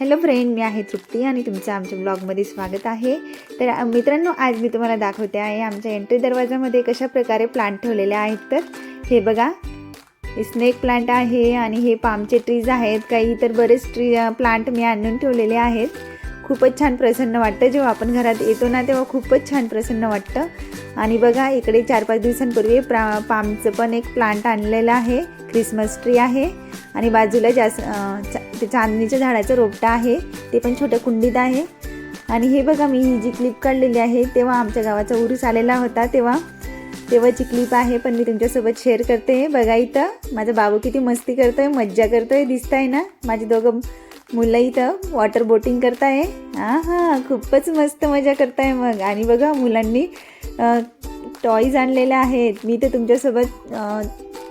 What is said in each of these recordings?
Hello friend मी आहे तृप्ती आणि तुमचं आमच्या ब्लॉगमध्ये स्वागत आहे. तर मित्रांनो आज मी तुम्हाला दाखवते आहे आमच्या एंट्री दरवाजामध्ये कशा प्रकारे प्लांट ठेवलेले आहेत तर. हे बघा हे स्नेक प्लांट आहे आणि हे पामचे ट्रीज आहेत. काही इतर बरेच ट्री प्लांट मी आणून ठेवलेले आहेत. खूपच छान प्रसन्न वाटतं. जेव्हा आपण घरात येतो ना तेव्हा खूपच छान प्रसन्न वाटतं. आणि बघा इकडे चार पाच दिवसांपूर्वी प्रा पामचं पण एक प्लांट आणलेलं आहे. क्रिसमस ट्री आहे. आणि बाजूला जास्त चा ते चांदणीच्या झाडाचं रोपटं आहे. ते पण छोट्या कुंडीत आहे. आणि हे बघा मी ही जी क्लिप काढलेली आहे तेव्हा आमच्या गावाचा उरूस आलेला होता तेव्हा. तेव्हाची क्लिप आहे पण मी तुमच्यासोबत शेअर करते. बघा इथं माझा बाबू किती मस्ती करतोय मज्जा करतोय दिसताय ना? माझे दोघं मुलं इथं वॉटर बोटिंग करताय. हां हां खूपच मस्त मजा करताय मग. आणि बघा मुलांनी टॉईज आणलेल्या आहेत. मी तर तुमच्यासोबत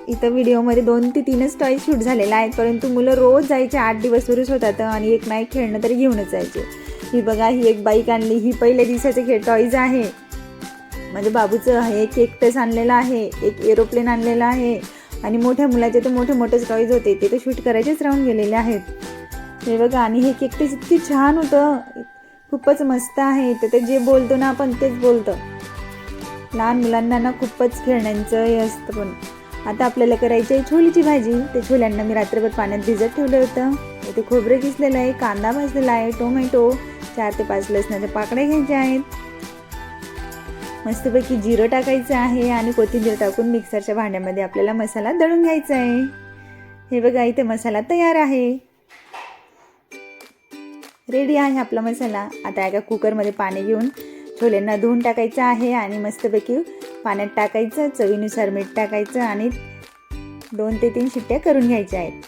इथं व्हिडिओमध्ये दोन ते तीनच टॉईज शूट झालेले आहेत. परंतु मुलं रोज जायचे आठ दिवस सुरूच होतात आणि एक नाही खेळणं तरी घेऊनच जायचे. ही बघा ही एक बाईक आणली. ही पहिल्या दिवसाचे खेळ टॉईज आहे. माझ्या बाबूचं आहे एक एकटस आणलेलं आहे. एक एरोप्लेन आणलेलं आहे. आणि मोठ्या मुलाचे तर मोठे मोठेच टॉईज होते. ते तर शूट करायचेच राहून गेलेले आहेत. हे बघा आणि हे केकटेच इतकी छान होतं. खूपच मस्त आहे. तर ते जे बोलतो ना आपण तेच बोलतो. लहान मुलांना ना खूपच खेळण्यांचं हे असतं पण. आता आपल्याला करायची आहे छोलीची भाजी. ते छोल्यांना मी रात्रभर पाण्यात भिजत ठेवलं होतं. इथे खोबरं किसलेलं आहे कांदा भाजलेला आहे टोमॅटो चार ते पाच लसणाच्या पाकड्या घ्यायच्या आहेत. मस्तपैकी जिरं टाकायचं आहे आणि कोथिंबीर टाकून मिक्सरच्या भांड्यामध्ये आपल्याला मसाला दळून घ्यायचा आहे. हे बघा इथे मसाला तयार आहे. रेडी आहे आपला मसाला. आता एका कुकरमध्ये पाणी घेऊन छोल्यांना धुवून टाकायचं आहे आणि मस्तपैकी पाण्यात टाकायचं चवीनुसार मीठ टाकायचं आणि दोन ते तीन शिट्ट्या करून घ्यायच्या आहेत.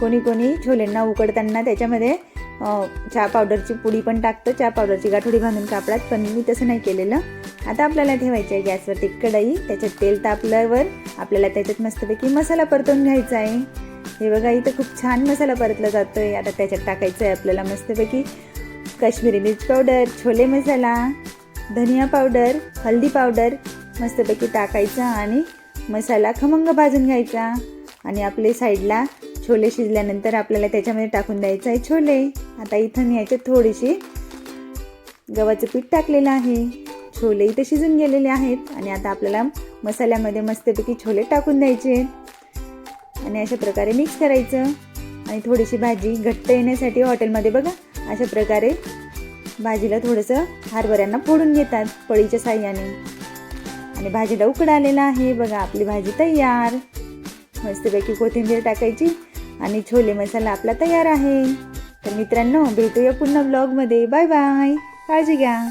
कोणी कोणी छोल्यांना उकडताना त्याच्यामध्ये चहा पावडरची पुडी पण टाकतं. चहा पावडरची गाठोडी बांधून कापडात पण मी तसं नाही केलेलं. आता आपल्याला ठेवायचं आहे गॅसवरती कढई. त्याच्यात तेल तापल्यावर आपल्याला त्याच्यात मस्तपैकी मसाला परतून घ्यायचा आहे. हे बघा इथं खूप छान मसाला परतला जातो आहे आता त्याच्यात टाकायचं आहे आपल्याला मस्तपैकी काश्मीरी मिर्च पावडर छोले मसाला धनिया पावडर हल्दी पावडर मस्तपैकी टाकायचा आणि मसाला खमंग भाजून घ्यायचा. आणि आपले साईडला छोले शिजल्यानंतर आपल्याला त्याच्यामध्ये टाकून द्यायचं आहे छोले. आता इथं मी याच्यात थोडीशी गव्हाचं पीठ टाकलेलं आहे. छोले इथे शिजून गेलेले आहेत. आणि आता आपल्याला मसाल्यामध्ये मस्तपैकी छोले टाकून द्यायचे. आहेत आणि अशा प्रकारे मिक्स करायचं. आणि थोडीशी भाजी घट्ट येण्यासाठी हॉटेलमध्ये बघा अशा प्रकारे भाजीला थोडंसं हरभऱ्यांना फोडून घेतात पळीच्या साह्याने. आणि भाजीला उकड आलेला आहे बघा आपली भाजी तयार. मस्तपैकी कोथिंबीर टाकायची आणि छोले मसाला आपला तयार आहे. तर मित्रांनो भेटूया पुन्हा ब्लॉगमध्ये बाय बाय काळजी घ्या.